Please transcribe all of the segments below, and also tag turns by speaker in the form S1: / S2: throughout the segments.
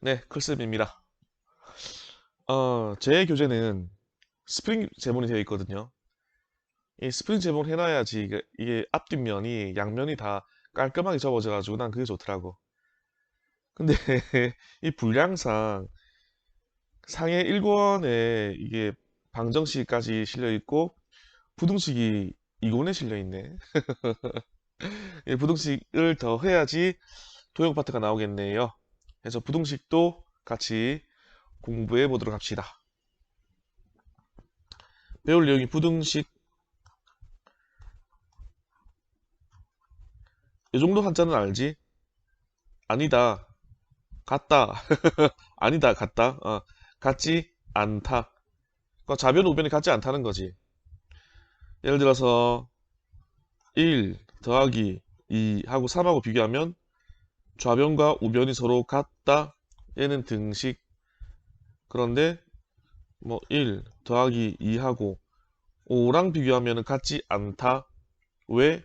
S1: 네, 클습입니다. 어, 제 교재는 스프링 제본이 되어 있거든요. 이 스프링 제본 해놔야지 이게, 이게 앞뒷면이 양면이 다 깔끔하게 접어져가지고 난 그게 좋더라고. 근데 이 분량상 상해 1권에 이게 방정식까지 실려 있고 부등식이 2권에 실려 있네. 이 부등식을 더 해야지 도형 파트가 나오겠네요. 그래서 부등식도 같이 공부해 보도록 합시다. 배울 내용이 부등식 이 정도 한자는 알지? 아니다. 같다. 아니다. 같다. 어, 같지 않다. 그러니까 좌변 우변이 같지 않다는 거지. 예를 들어서 1 더하기 2 하고 3하고 비교하면 좌변과 우변이 서로 같다. 얘는 등식. 그런데 뭐 1 더하기 2하고 5랑 비교하면 같지 않다. 왜?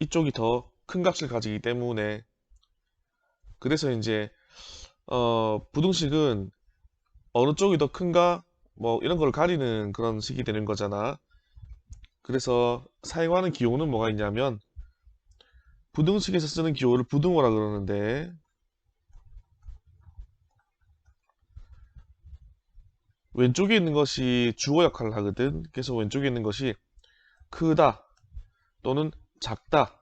S1: 이쪽이 더 큰 값을 가지기 때문에 그래서 이제 어 부등식은 어느 쪽이 더 큰가 뭐 이런 걸 가리는 그런 식이 되는 거잖아. 그래서 사용하는 기호는 뭐가 있냐면 부등식에서 쓰는 기호를 부등호라 그러는데 왼쪽에 있는 것이 주어 역할을 하거든. 그래서 왼쪽에 있는 것이 크다 또는 작다.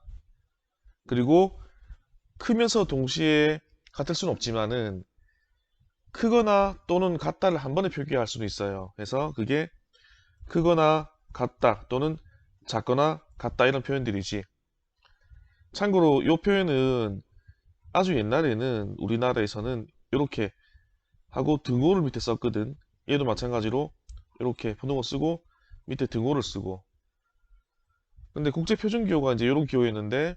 S1: 그리고 크면서 동시에 같을 수는 없지만은 크거나 또는 같다를 한 번에 표기할 수도 있어요. 그래서 그게 크거나 같다 또는 작거나 같다 이런 표현들이지. 참고로 이 표현은 아주 옛날에는 우리나라에서는 이렇게 하고 등호를 밑에 썼거든. 얘도 마찬가지로 이렇게 분홍어 쓰고 밑에 등호를 쓰고. 근데 국제표준기호가 이제 이런 기호였는데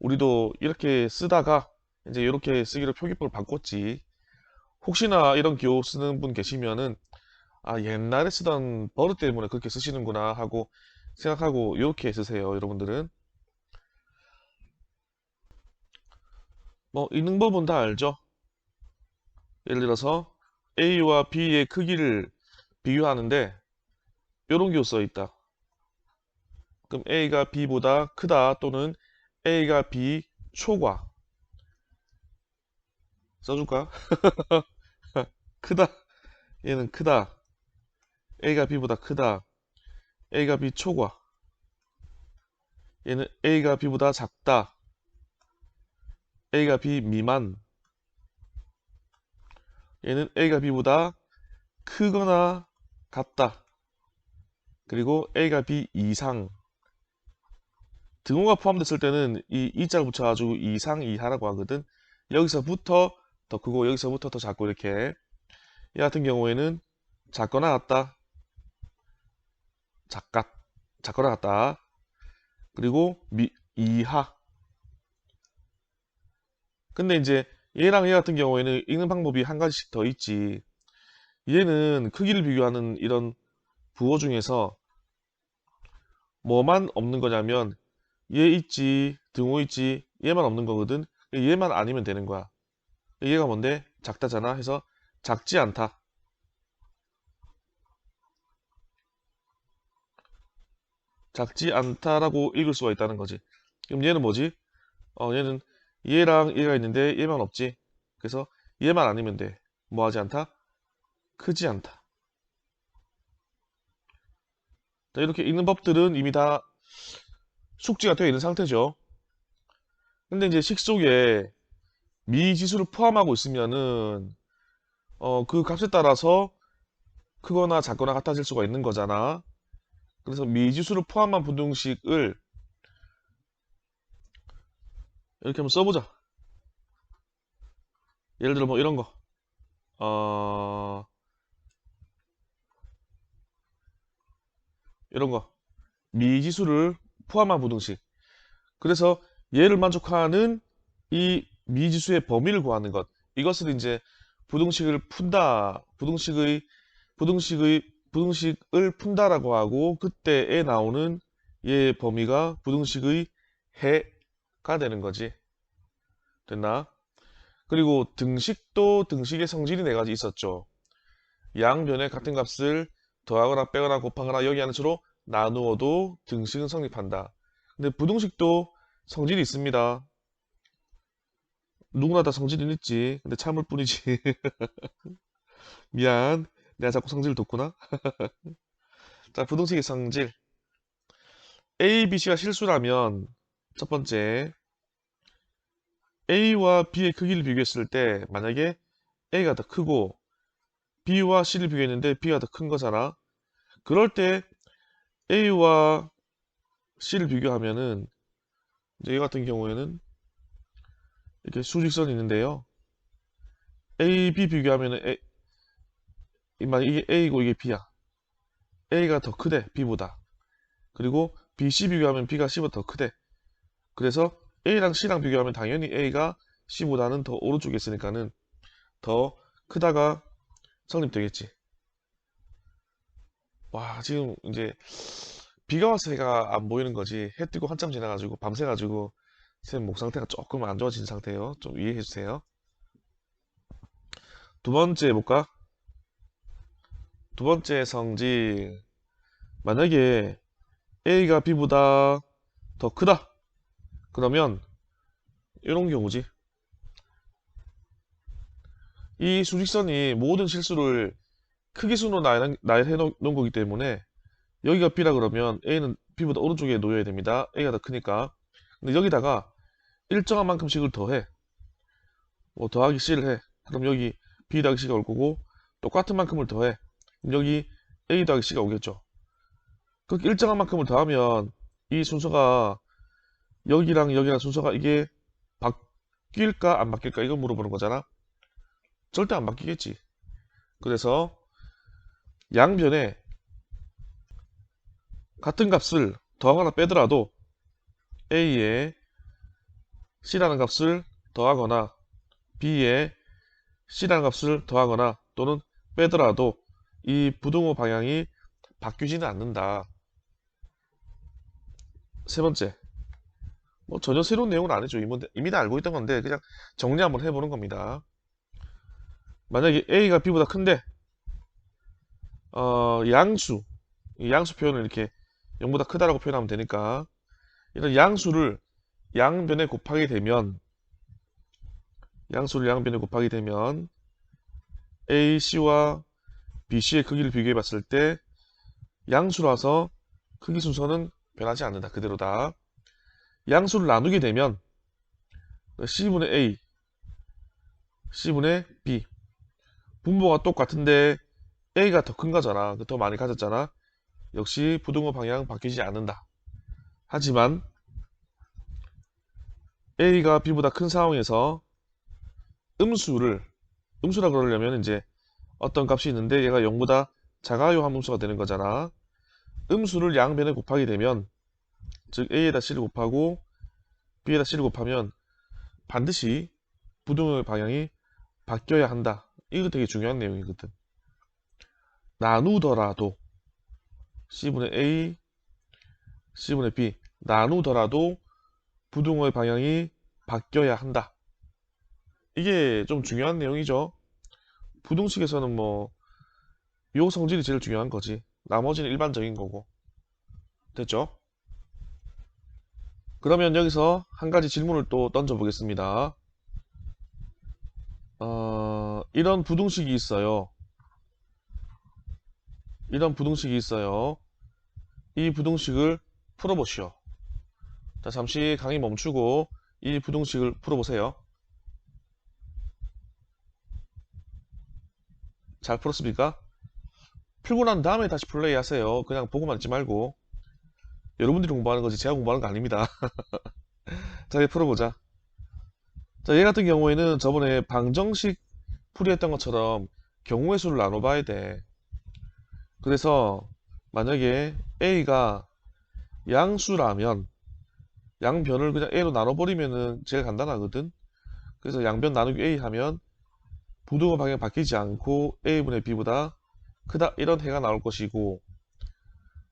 S1: 우리도 이렇게 쓰다가 이제 이렇게 쓰기로 표기법을 바꿨지. 혹시나 이런 기호 쓰는 분 계시면은 아 옛날에 쓰던 버릇 때문에 그렇게 쓰시는구나 하고 생각하고 이렇게 쓰세요 여러분들은 뭐 있는 법은 다 알죠? 예를 들어서 A와 B의 크기를 비교하는데 이런 기호 써 있다. 그럼 A가 B보다 크다 또는 A가 B 초과. 써줄까? 크다. 얘는 크다. A가 B보다 크다. A가 B 초과. 얘는 A가 B보다 작다 A가 B 미만. 얘는 A가 B보다 크거나 같다. 그리고 A가 B 이상. 등호가 포함됐을 때는 이 이자를 붙여가지고 이상 이하라고 하거든. 여기서부터 더 크고 여기서부터 더 작고 이렇게. 이 같은 경우에는 작거나 같다. 작가 작거나 같다. 그리고 미, 이하 근데 이제 얘랑 얘 같은 경우에는 읽는 방법이 한 가지씩 더 있지. 얘는 크기를 비교하는 이런 부호 중에서 뭐만 없는 거냐면 얘 있지 등호 있지 얘만 없는 거거든. 얘만 아니면 되는 거야. 얘가 뭔데? 작다잖아. 해서 작지 않다. 작지 않다라고 읽을 수가 있다는 거지. 그럼 얘는 뭐지? 어 얘는 얘랑 얘가 있는데 얘만 없지 그래서 얘만 아니면 돼 뭐하지 않다 크지 않다 자, 이렇게 읽는 법들은 이미 다 숙지가 되어 있는 상태죠. 근데 이제 식 속에 미지수를 포함하고 있으면은 어, 그 값에 따라서 크거나 작거나 같아질 수가 있는 거잖아. 그래서 미지수를 포함한 부등식을 이렇게 한번 써보자. 예를 들어 뭐 이런 거. 어... 이런 거. 미지수를 포함한 부등식. 그래서 얘를 만족하는 이 미지수의 범위를 구하는 것. 이것을 이제 부등식을 푼다. 부등식의 부등식의 부등식을 푼다라고 하고 그때에 나오는 얘의 범위가 부등식의 해 가 되는 거지. 됐나? 그리고 등식도 등식의 성질이 네 가지 있었죠. 양변에 같은 값을 더하거나 빼거나 곱하거나 여기 하는 수로 나누어도 등식은 성립한다. 근데 부등식도 성질이 있습니다. 누구나 다 성질은 있지. 근데 참을 뿐이지. 미안. 내가 자꾸 성질을 뒀구나. 자, 부등식의 성질. A, B, C가 실수라면 첫 번째 A와 B의 크기를 비교했을 때 만약에 A가 더 크고 B와 C를 비교했는데 B가 더 큰 거잖아. 그럴 때 A와 C를 비교하면은 이제 이 같은 경우에는 이렇게 수직선이 있는데요. A, B 비교하면은 A, 만약 이게 A고 이게 B야. A가 더 크대 B보다. 그리고 B, C 비교하면 B가 C보다 더 크대. 그래서 A랑 C랑 비교하면 당연히 A가 C보다는 더 오른쪽에 있으니까는 더 크다가 성립되겠지. 와 지금 이제 비가 와서 해가 안 보이는 거지 해 뜨고 한참 지나가지고 밤새가지고 쌤목 상태가 조금 안 좋아진 상태예요. 좀 이해해 주세요. 두 번째 볼까? 두 번째 성질 만약에 A가 B보다 더 크다 그러면 이런 경우지. 이 수직선이 모든 실수를 크기 순으로 나열, 나열해 놓은 거기 때문에 여기가 B라 그러면 A는 B보다 오른쪽에 놓여야 됩니다. A가 더 크니까. 근데 여기다가 일정한 만큼씩을 더해. 뭐 더하기 C를 해. 그럼 여기 B 더하기 C가 올 거고 똑같은 만큼을 더해. 여기 A 더하기 C가 오겠죠. 그렇게 일정한 만큼을 더하면 이 순서가 여기랑 여기랑 순서가 이게 바뀔까 안 바뀔까 이거 물어보는 거잖아. 절대 안 바뀌겠지. 그래서 양변에 같은 값을 더하거나 빼더라도 A에 C라는 값을 더하거나 B에 C라는 값을 더하거나 또는 빼더라도 이 부등호 방향이 바뀌지는 않는다. 세 번째, 뭐 전혀 새로운 내용은 아니죠. 이미, 다 알고 있던 건데 그냥 정리 한번 해보는 겁니다. 만약에 A가 B보다 큰데 어, 양수, 이 양수 표현을 이렇게 0보다 크다라고 표현하면 되니까 이런 양수를 양변에 곱하게 되면 양수를 양변에 곱하게 되면 AC와 BC의 크기를 비교해 봤을 때 양수라서 크기 순서는 변하지 않는다. 그대로다. 양수를 나누게 되면 C분의 A, C분의 B 분모가 똑같은데 A가 더 큰 거잖아. 더 많이 가졌잖아. 역시 부등호 방향 바뀌지 않는다. 하지만 A가 B보다 큰 상황에서 음수를 음수라 그러려면 이제 어떤 값이 있는데 얘가 0보다 작아요 함수가 되는 거잖아. 음수를 양변에 곱하게 되면 즉 A에다 C를 곱하고 B에다 C를 곱하면 반드시 부등호의 방향이 바뀌어야 한다. 이거 되게 중요한 내용이거든. 나누더라도 C분의 A, C분의 B 나누더라도 부등호의 방향이 바뀌어야 한다. 이게 좀 중요한 내용이죠. 부등식에서는 뭐 요 성질이 제일 중요한 거지. 나머지는 일반적인 거고. 됐죠? 그러면 여기서 한 가지 질문을 또 던져 보겠습니다. 어, 이런 부등식이 있어요. 이런 부등식이 있어요. 이 부등식을 풀어보시오. 자, 잠시 강의 멈추고 이 부등식을 풀어보세요. 잘 풀었습니까? 풀고 난 다음에 다시 플레이 하세요. 그냥 보고만 있지 말고. 여러분들이 공부하는 거지 제가 공부하는 거 아닙니다. 자, 이제 풀어보자. 자, 얘 같은 경우에는 저번에 방정식 풀이했던 것처럼 경우의 수를 나눠봐야 돼. 그래서 만약에 A가 양수라면 양변을 그냥 A로 나눠버리면은 제일 간단하거든. 그래서 양변 나누기 A 하면 부등호 방향 바뀌지 않고 A분의 B보다 크다 이런 해가 나올 것이고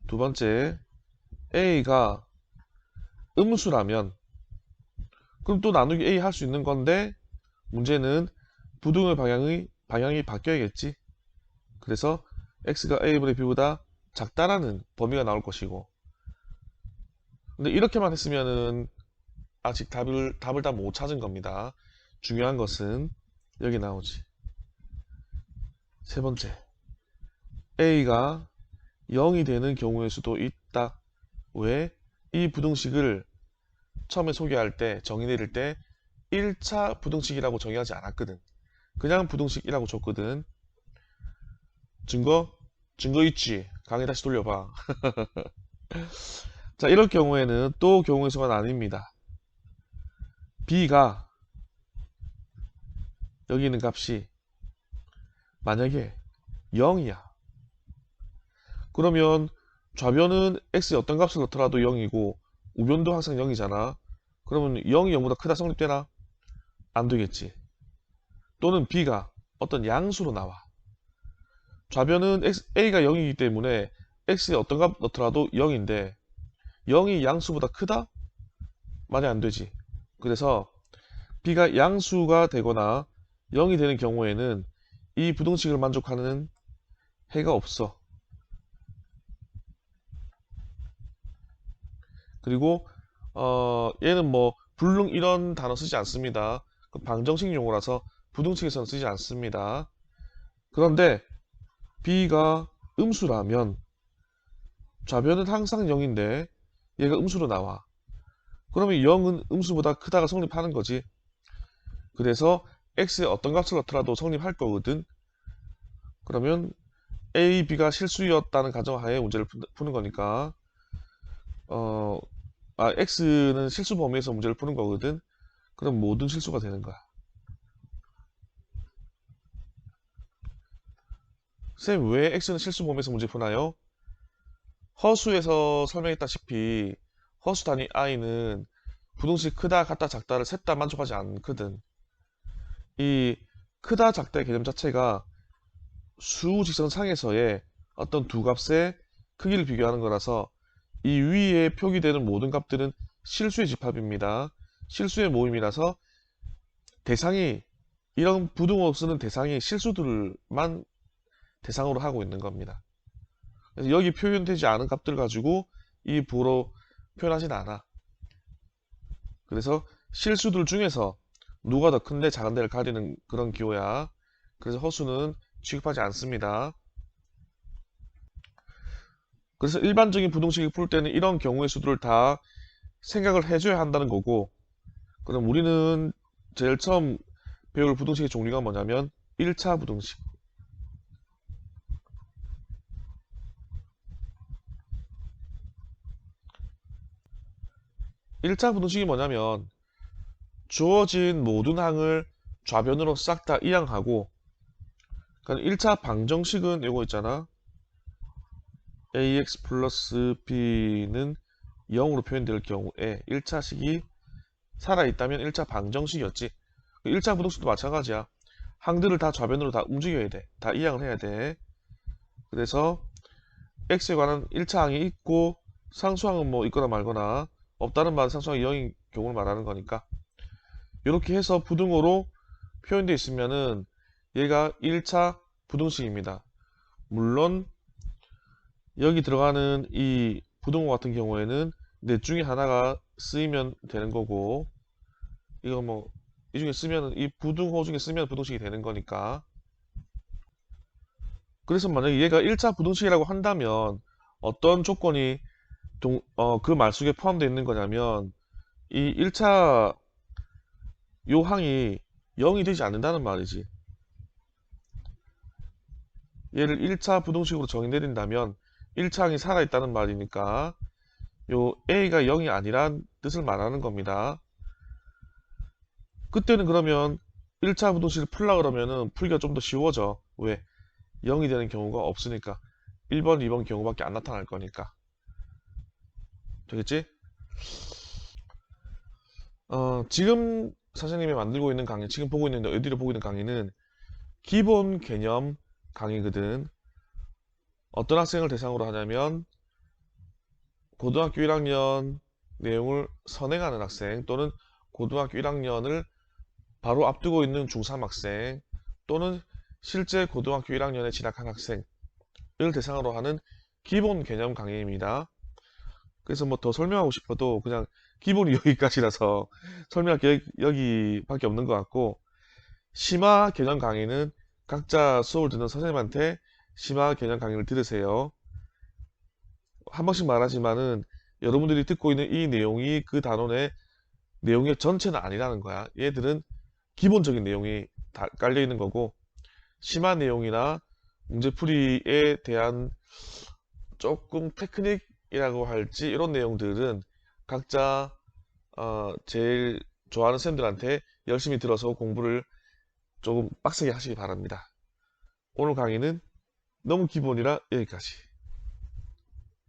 S1: 두 번째 a가 음수라면 그럼 또 나누기 a 할 수 있는 건데 문제는 부등의 방향이 방향이 바뀌어야겠지. 그래서 x가 a분의 b보다 작다라는 범위가 나올 것이고 근데 이렇게만 했으면은 아직 답을 답을 다 못 찾은 겁니다. 중요한 것은 여기 나오지. 세 번째 a가 0이 되는 경우일 수도 있다. 왜? 이 부등식을 처음에 소개할 때 정의 내릴 때 1차 부등식이라고 정의하지 않았거든. 그냥 부등식이라고 줬거든. 증거? 증거 있지. 강의 다시 돌려봐. 자, 이럴 경우에는 또 경우의 수가 아닙니다. b가 여기 있는 값이 만약에 0이야. 그러면 좌변은 x의 어떤 값을 넣더라도 0이고 우변도 항상 0이잖아. 그러면 0이 0보다 크다 성립되나? 안 되겠지. 또는 b가 어떤 양수로 나와. 좌변은 x, a가 0이기 때문에 x의 어떤 값 넣더라도 0인데 0이 양수보다 크다? 말이 안 되지. 그래서 b가 양수가 되거나 0이 되는 경우에는 이 부등식을 만족하는 해가 없어. 그리고 어, 얘는 뭐 불능 이런 단어 쓰지 않습니다. 그 방정식 용어라서 부등식에서는 쓰지 않습니다. 그런데 b가 음수라면 좌변은 항상 0인데 얘가 음수로 나와. 그러면 0은 음수보다 크다가 성립하는 거지. 그래서 x의 어떤 값을 넣더라도 성립할 거거든. 그러면 a, b가 실수였다는 가정하에 문제를 푸는 거니까 어, 아, x는 실수 범위에서 문제를 푸는 거거든. 그럼 모든 실수가 되는 거야. 쌤, 왜 x는 실수 범위에서 문제 푸나요? 허수에서 설명했다시피 허수 단위 i는 부등식 크다, 같다, 작다를 셋 다 만족하지 않거든. 이 크다, 작다의 개념 자체가 수 직선 상에서의 어떤 두 값의 크기를 비교하는 거라서 이 위에 표기되는 모든 값들은 실수의 집합입니다. 실수의 모임이라서 대상이 이런 부등호 쓰는 대상이 실수들만 대상으로 하고 있는 겁니다. 그래서 여기 표현되지 않은 값들 가지고 이 부호로 표현하진 않아. 그래서 실수들 중에서 누가 더 큰데 작은데를 가리는 그런 기호야. 그래서 허수는 취급하지 않습니다. 그래서 일반적인 부등식을 풀 때는 이런 경우의 수들을 다 생각을 해줘야 한다는 거고 그럼 우리는 제일 처음 배울 부등식의 종류가 뭐냐면 1차 부등식. 1차 부등식이 뭐냐면 주어진 모든 항을 좌변으로 싹 다 이항하고 그러니까 1차 방정식은 이거 있잖아 ax 플러스 b는 0으로 표현될 경우에 1차식이 살아있다면 1차 방정식이었지. 1차 부등식도 마찬가지야. 항들을 다 좌변으로 다 움직여야 돼다 이항을 해야 돼. 그래서 x에 관한 1차 항이 있고 상수항은 뭐 있거나 말거나 없다는 말은 상수항이 0인 경우를 말하는 거니까. 이렇게 해서 부등호로 표현되어 있으면은 얘가 1차 부등식입니다. 물론 여기 들어가는 이 부등호 같은 경우에는 넷 중에 하나가 쓰이면 되는 거고 이거 뭐 이 중에 쓰면 이 부등호 중에 쓰면 부등식이 되는 거니까. 그래서 만약에 얘가 1차 부등식이라고 한다면 어떤 조건이 동, 어, 그말 속에 포함되어 있는 거냐면 이 1차 요 항이 0이 되지 않는다는 말이지. 얘를 1차 부등식으로 정의 내린다면 1차항이 살아있다는 말이니까 요 A가 0이 아니란 뜻을 말하는 겁니다. 그때는 그러면 1차 부등식을 풀라 그러면은 풀기가 좀 더 쉬워져. 왜? 0이 되는 경우가 없으니까 1번, 2번 경우밖에 안 나타날 거니까. 되겠지? 어, 지금 선생님이 만들고 있는 강의, 지금 보고 있는, 어디를 보고 있는 강의는 기본 개념 강의거든. 어떤 학생을 대상으로 하냐면 고등학교 1학년 내용을 선행하는 학생 또는 고등학교 1학년을 바로 앞두고 있는 중3 학생 또는 실제 고등학교 1학년에 진학한 학생을 대상으로 하는 기본 개념 강의입니다. 그래서 뭐 더 설명하고 싶어도 그냥 기본이 여기까지라서 설명할 게 여기밖에 없는 것 같고 심화 개념 강의는 각자 수업을 듣는 선생님한테 심화 개념 강의를 들으세요. 한 번씩 말하지만은 여러분들이 듣고 있는 이 내용이 그 단원의 내용의 전체는 아니라는 거야. 얘들은 기본적인 내용이 다 깔려 있는 거고 심화 내용이나 문제풀이에 대한 조금 테크닉이라고 할지 이런 내용들은 각자 어, 제일 좋아하는 쌤들한테 열심히 들어서 공부를 조금 빡세게 하시기 바랍니다. 오늘 강의는 너무 기본이라 여기까지.